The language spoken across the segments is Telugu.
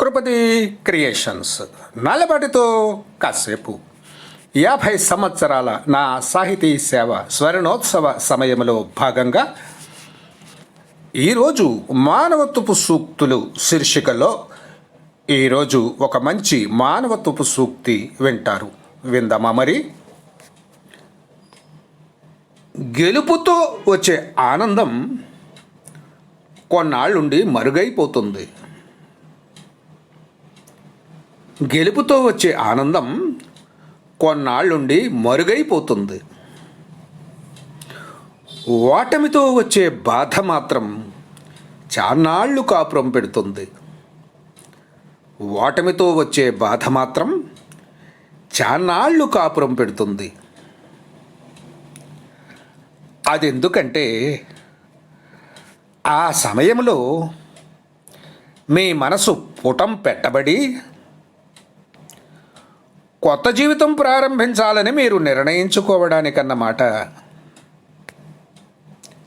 కృపతి క్రియేషన్స్. నల్లబాటితో కాసేపు. యాభై సంవత్సరాల నా సాహితీ సేవ స్వర్ణోత్సవ సమయంలో భాగంగా ఈరోజు మానవత్వపు సూక్తులు శీర్షికలో ఈరోజు ఒక మంచి మానవత్వపు సూక్తి వింటారు. విందామా మరి? గెలుపుతో వచ్చే ఆనందం కొన్నాళ్ళుండి మరుగైపోతుంది. గెలుపుతో వచ్చే ఆనందం కొన్నాళ్ళుండి మరుగైపోతుంది. ఓటమితో వచ్చే బాధ మాత్రం చాన్నాళ్ళు కాపురం పెడుతుంది. ఓటమితో వచ్చే బాధ మాత్రం చాన్నాళ్ళు కాపురం పెడుతుంది. అది ఎందుకంటే ఆ సమయంలో మీ మనసు పుటం పెట్టబడి కొత్త జీవితం ప్రారంభించాలని మీరు నిర్ణయించుకోవడానికన్నమాట.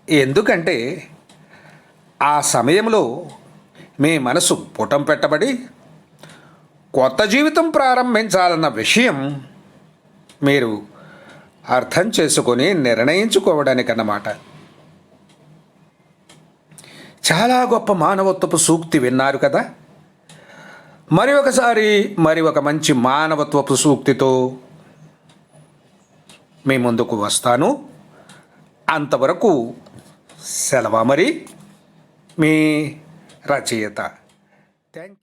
ఎందుకంటే ఆ సమయంలో మీ మనసు పుటం పెట్టబడి కొత్త జీవితం ప్రారంభించాలన్న విషయం మీరు అర్థం చేసుకొని నిర్ణయించుకోవడానికన్నమాట. చాలా గొప్ప మానవత్వపు సూక్తి విన్నారు కదా. మరి ఒకసారి మరి ఒక మంచి మానవత్వపు సూక్తితో మీ ముందుకు వస్తాను. అంతవరకు సెలవా మరి? మీ రచయిత. థ్యాంక్